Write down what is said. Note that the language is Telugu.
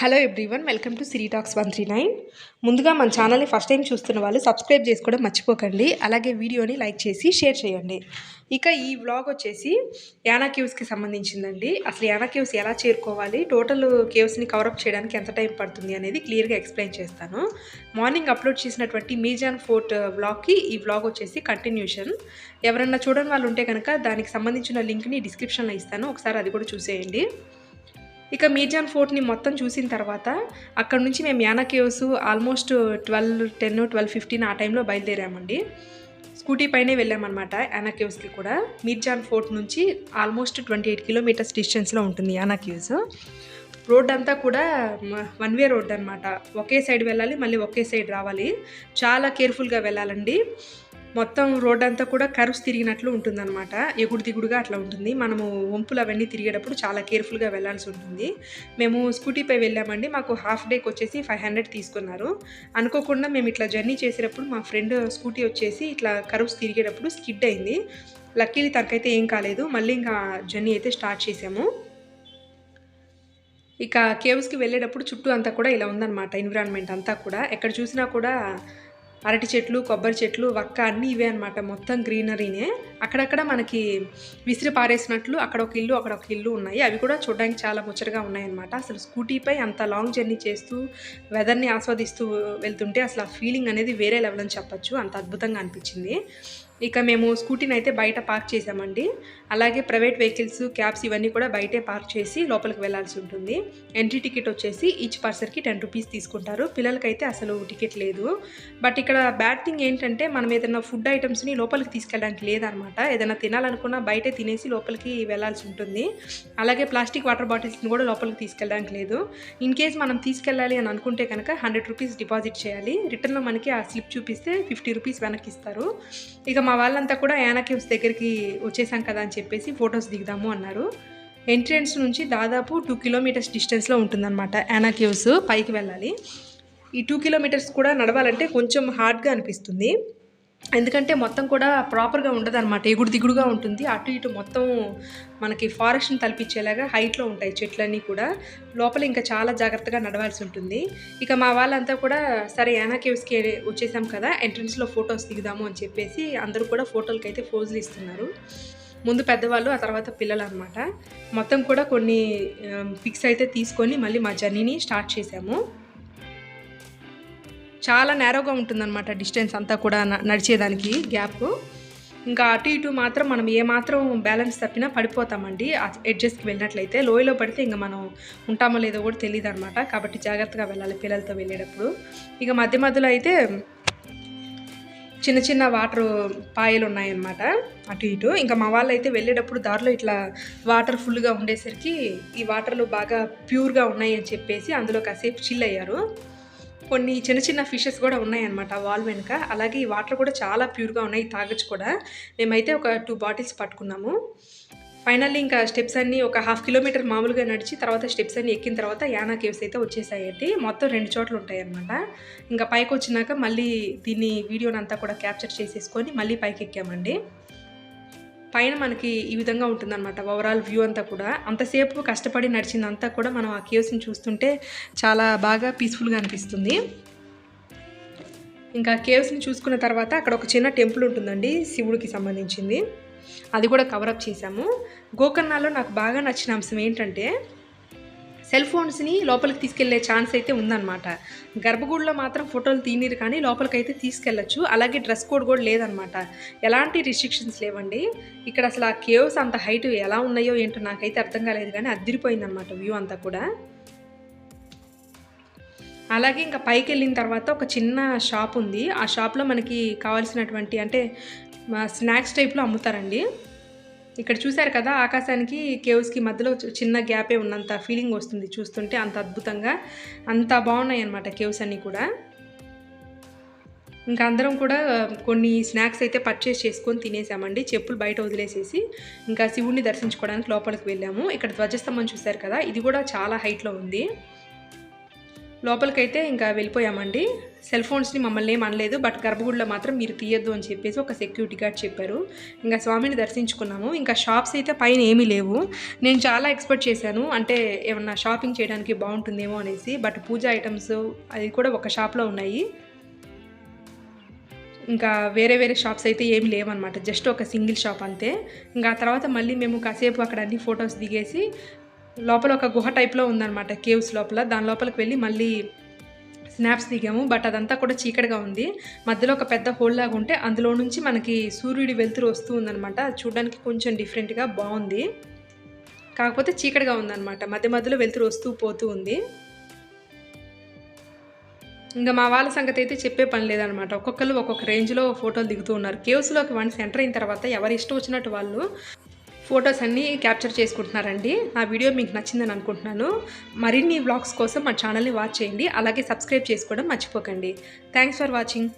Hello everyone welcome to Siri talks one three nine ముందుగా మన ఛానల్ని ఫస్ట్ టైం చూస్తున్న వాళ్ళు సబ్స్క్రైబ్ చేసుకోవడం మర్చిపోకండి. అలాగే వీడియోని లైక్ చేసి షేర్ చేయండి. ఇక ఈ వ్లాగ్ వచ్చేసి యానా కేవ్స్కి సంబంధించిందండి. అసలు యానా కేవ్స్ ఎలా చేరుకోవాలి? టోటల్ కేవ్స్ని కవరప్ చేయడానికి ఎంత టైం పడుతుంది అనేది క్లియర్గా ఎక్స్ప్లెయిన్ చేస్తాను. మార్నింగ్ అప్లోడ్ చేసినటువంటి మీజాన్ ఫోర్ట్ వ్లాగ్కి ఈ వ్లాగ్ వచ్చేసి కంటిన్యూషన్ ఎవరన్నా చూడని వాళ్ళు ఉంటే కనుక దానికి సంబంధించిన లింక్ని డిస్క్రిప్షన్లో ఇస్తాను. ఒకసారి అది కూడా చూసేయండి. ఇక మీర్జాన్ ఫోర్ట్ని మొత్తం చూసిన తర్వాత అక్కడ నుంచి మేము Yana caves almost twelve ten twelve fifteen ఆ టైంలో బయలుదేరామండి. స్కూటీ పైనే వెళ్ళామన్నమాట యానాకేవ్స్కి కూడా. మీర్జాన్ ఫోర్ట్ నుంచి ఆల్మోస్ట్ ట్వంటీ ఎయిట్ కిలోమీటర్స్ డిస్టెన్స్లో ఉంటుంది యానాకేవ్స్ రోడ్ అంతా కూడా వన్ వే రోడ్ అనమాట ఒకే సైడ్ వెళ్ళాలి మళ్ళీ ఒకే సైడ్ రావాలి. చాలా కేర్ఫుల్గా వెళ్ళాలండి. మొత్తం రోడ్ అంతా కూడా కర్వ్స్ తిరిగినట్లు ఉంటుందన్నమాట. ఎగుడు దిగుడుగా అట్లా ఉంటుంది. మనము వంపులు అవన్నీ తిరిగేటప్పుడు చాలా కేర్ఫుల్గా వెళ్ళాల్సి ఉంటుంది. మేము స్కూటీపై వెళ్ళామండి. మాకు హాఫ్ డేకి వచ్చేసి ఫైవ్ హండ్రెడ్ తీసుకున్నారు. అనుకోకుండా మేము ఇట్లా జర్నీ చేసేటప్పుడు మా ఫ్రెండ్ స్కూటీ వచ్చేసి ఇట్లా కర్వ్స్ తిరిగేటప్పుడు స్కిడ్ అయింది. లక్కీలీ తనకైతే ఏం కాలేదు. మళ్ళీ ఇంకా జర్నీ అయితే స్టార్ట్ చేసాము. ఇక కేవ్స్కి వెళ్ళేటప్పుడు చుట్టూ అంతా కూడా ఇలా ఉందన్నమాట. ఎన్విరాన్మెంట్ అంతా కూడా. ఎక్కడ చూసినా కూడా అరటి చెట్లు కొబ్బరి చెట్లు వక్క అన్నీ ఇవే అనమాట మొత్తం గ్రీనరీనే. అక్కడక్కడ మనకి విసిరి పారేసినట్లు అక్కడ ఒక ఇల్లు అక్కడ ఒక ఇల్లు ఉన్నాయి. అవి కూడా చూడడానికి చాలా ముచ్చటగా ఉన్నాయన్నమాట. అసలు స్కూటీపై అంత లాంగ్ జర్నీ చేస్తూ వెదర్ని ఆస్వాదిస్తూ వెళ్తుంటే అసలు ఆ ఫీలింగ్ అనేది వేరే లెవెల్ అని చెప్పచ్చు. అంత అద్భుతంగా అనిపించింది. ఇక మేము స్కూటీని అయితే బయట పార్క్ చేసామండి అలాగే ప్రైవేట్ వెహికల్స్ క్యాబ్స్ ఇవన్నీ కూడా బయటే పార్క్ చేసి లోపలికి వెళ్ళాల్సి ఉంటుంది. ఎంట్రీ టికెట్ వచ్చేసి ఈచ్ పర్సన్కి టెన్ రూపీస్ తీసుకుంటారు. పిల్లలకైతే అసలు టికెట్ లేదు. బట్ ఇక్కడ బ్యాడ్ థింగ్ ఏంటంటే మనం ఏదైనా ఫుడ్ ఐటమ్స్ని లోపలికి తీసుకెళ్ళడానికి లేదనమాట. ఏదైనా తినాలనుకున్నా బయటే తినేసి లోపలికి వెళ్ళాల్సి ఉంటుంది. అలాగే ప్లాస్టిక్ వాటర్ బాటిల్స్ని కూడా లోపలికి తీసుకెళ్ళడానికి లేదు. ఇన్ కేస్ మనం తీసుకెళ్ళాలి అని అనుకుంటే కనుక హండ్రెడ్ రూపీస్ డిపాజిట్ చేయాలి. రిటర్న్లో మనకి ఆ స్లిప్ చూపిస్తే ఫిఫ్టీ రూపీస్ వెనక్కి ఇస్తారు. ఇక మా వాళ్ళంతా కూడా యానా కేవ్స్ దగ్గరికి వచ్చేసాం కదా అని చెప్పేసి ఫొటోస్ దిగుదాము అన్నారు. ఎంట్రన్స్ నుంచి దాదాపు టూ కిలోమీటర్స్ డిస్టెన్స్లో ఉంటుందన్నమాట యానా కేవ్స్ పైకి వెళ్ళాలి. ఈ టూ కిలోమీటర్స్ కూడా నడవాలంటే కొంచెం హార్డ్గా అనిపిస్తుంది. ఎందుకంటే మొత్తం కూడా ప్రాపర్గా ఉండదు అనమాట ఎగుడు దిగుడుగా ఉంటుంది. అటు ఇటు మొత్తం మనకి ఫారెస్ట్ని తలపించేలాగా హైట్లో ఉంటాయి చెట్లన్నీ కూడా. లోపల ఇంకా చాలా జాగ్రత్తగా నడవాల్సి ఉంటుంది. ఇక మా వాళ్ళంతా కూడా సరే యానా కేవ్స్కి వచ్చేసాం కదా ఎంట్రన్స్లో ఫొటోస్ దిగుదాము అని చెప్పేసి అందరూ కూడా ఫోటోలకి అయితే ఫోజులు ఇస్తున్నారు. ముందు పెద్దవాళ్ళు ఆ తర్వాత పిల్లలు అనమాట మొత్తం కూడా కొన్ని పిక్స్ అయితే తీసుకొని మళ్ళీ మా జర్నీని స్టార్ట్ చేసాము. చాలా నేరోగా ఉంటుందన్నమాట డిస్టెన్స్ అంతా కూడా నడిచేదానికి గ్యాప్ ఇంకా అటు ఇటు మాత్రం మనం ఏమాత్రం బ్యాలెన్స్ తప్పినా పడిపోతామండి. ఆ ఎడ్జెస్కి వెళ్ళినట్లయితే లోయలో పడితే ఇంకా మనం ఉంటామో లేదో కూడా తెలియదు అనమాట కాబట్టి జాగ్రత్తగా వెళ్ళాలి పిల్లలతో వెళ్ళేటప్పుడు. ఇక మధ్య మధ్యలో అయితే చిన్న చిన్న వాటర్ పాయలు ఉన్నాయన్నమాట అటు ఇటు. ఇంకా మా వాళ్ళు అయితే వెళ్ళేటప్పుడు దారిలో ఇట్లా వాటర్ ఫుల్గా ఉండేసరికి ఈ వాటర్లు బాగా ప్యూర్గా ఉన్నాయి అని చెప్పేసి అందులో కాసేపు చిల్ అయ్యారు. కొన్ని చిన్న చిన్న ఫిషెస్ కూడా ఉన్నాయన్నమాట వాల్ వెనుక. అలాగే ఈ వాటర్ కూడా చాలా ప్యూర్గా ఉన్నాయి తాగొచ్చు కూడా. మేమైతే ఒక టూ బాటిల్స్ పట్టుకున్నాము. ఫైనల్లీ ఇంకా స్టెప్స్ అన్నీ ఒక హాఫ్ కిలోమీటర్ మామూలుగా నడిచి తర్వాత స్టెప్స్ అన్నీ ఎక్కిన తర్వాత యానా కేవ్స్ అయితే వచ్చేసాయండి. మొత్తం రెండు చోట్ల ఉంటాయన్నమాట. ఇంకా పైకి వచ్చినాక మళ్ళీ దీన్ని వీడియోనంతా కూడా క్యాప్చర్ చేసేసుకొని మళ్ళీ పైకి ఎక్కామండి పైన మనకి ఈ విధంగా ఉంటుందన్నమాట ఓవరాల్ వ్యూ అంతా కూడా. అంతసేపు కష్టపడి నడిచిందంతా కూడా మనం ఆ కేవ్స్ని చూస్తుంటే చాలా బాగా పీస్ఫుల్గా అనిపిస్తుంది. ఇంకా కేవ్స్ని చూసుకున్న తర్వాత అక్కడ ఒక చిన్న టెంపుల్ ఉంటుందండి శివుడికి సంబంధించింది. అది కూడా కవరప్ చేశాము. గోకర్ణాలో నాకు బాగా నచ్చిన అంశం ఏంటంటే సెల్ ఫోన్స్ని లోపలికి తీసుకెళ్ళే ఛాన్స్ అయితే ఉందన్నమాట. గర్భగుడిలో మాత్రం ఫోటోలు తీనిరు కానీ లోపలికైతే తీసుకెళ్ళొచ్చు అలాగే డ్రెస్ కోడ్ కూడా లేదనమాట ఎలాంటి రిస్ట్రిక్షన్స్ లేవండి. ఇక్కడ అసలు ఆ కేవ్స్ అంత హైట్ ఎలా ఉన్నాయో ఏంటో నాకైతే అర్థం కాలేదు కానీ అదిరిపోయిందనమాట వ్యూ అంతా కూడా. అలాగే ఇంకా పైకి వెళ్ళిన తర్వాత ఒక చిన్న షాప్ ఉంది. ఆ షాప్లో మనకి కావాల్సినటువంటి అంటే స్నాక్స్ టైప్లో అమ్ముతారండి. ఇక్కడ చూశారు కదా ఆకాశానికి కేవ్స్కి మధ్యలో చిన్న గ్యాపే ఉన్నంత ఫీలింగ్ వస్తుంది చూస్తుంటే అంత అద్భుతంగా అంత బాగున్నాయి అనమాట కేవ్స్ అన్నీ కూడా. ఇంకా అందరం కూడా కొన్ని స్నాక్స్ అయితే పర్చేస్ చేసుకొని తినేసామండి. చెప్పులు బయట వదిలేసేసి ఇంకా శివుణ్ణి దర్శించుకోవడానికి లోపలికి వెళ్ళాము. ఇక్కడ ధ్వజస్తంభం చూశారు కదా ఇది కూడా చాలా హైట్లో ఉంది. లోపలికైతే ఇంకా వెళ్ళిపోయామండి. సెల్ ఫోన్స్ని మమ్మల్ని ఏం అనలేదు బట్ గర్భగుడిలో మాత్రం మీరు తీయొద్దు అని చెప్పేసి ఒక సెక్యూరిటీ గార్డ్ చెప్పారు. ఇంకా స్వామిని దర్శించుకున్నాము. ఇంకా షాప్స్ అయితే పైన ఏమీ లేవు. నేను చాలా ఎక్స్పెక్ట్ చేశాను అంటే ఏమన్నా షాపింగ్ చేయడానికి బాగుంటుందేమో అనేసి బట్ పూజ ఐటమ్స్ అది కూడా ఒక షాప్లో ఉన్నాయి. ఇంకా వేరే వేరే షాప్స్ అయితే ఏమి లేవన్నమాట జస్ట్ ఒక సింగిల్ షాప్ అంతే. ఇంకా ఆ తర్వాత మళ్ళీ మేము కాసేపు అక్కడ అన్ని ఫొటోస్ దిగేసి లోపల ఒక గుహ టైప్లో ఉందన్నమాట కేవ్స్ లోపల. దాని లోపలికి వెళ్ళి మళ్ళీ స్నాప్స్ దిగాము. బట్ అదంతా కూడా చీకటిగా ఉంది. మధ్యలో ఒక పెద్ద హోల్ లాగా ఉంటే అందులో నుంచి మనకి సూర్యుడి వెలుతురు వస్తూ ఉందన్నమాట. అది చూడడానికి కొంచెం డిఫరెంట్గా బాగుంది. కాకపోతే చీకటిగా ఉందన్నమాట. మధ్య మధ్యలో వెలుతురు వస్తూ పోతూ ఉంది. ఇంకా మా వాళ్ళ సంగతి అయితే చెప్పే పని లేదనమాట ఒక్కొక్కరు ఒక్కొక్క రేంజ్లో ఫోటోలు దిగుతూ ఉన్నారు. కేవ్స్లోకి వన్స్ ఎంటర్ అయిన తర్వాత ఎవరు ఇష్టం వచ్చినట్టు వాళ్ళు ఫొటోస్ అన్నీ క్యాప్చర్ చేసుకుంటున్నారండి. నా వీడియో మీకు నచ్చిందని అనుకుంటున్నాను. మరిన్ని వ్లాగ్స్ కోసం మా ఛానల్ని వాచ్ చేయండి. అలాగే సబ్స్క్రైబ్ చేసుకోవడం మర్చిపోకండి. Thanks for watching.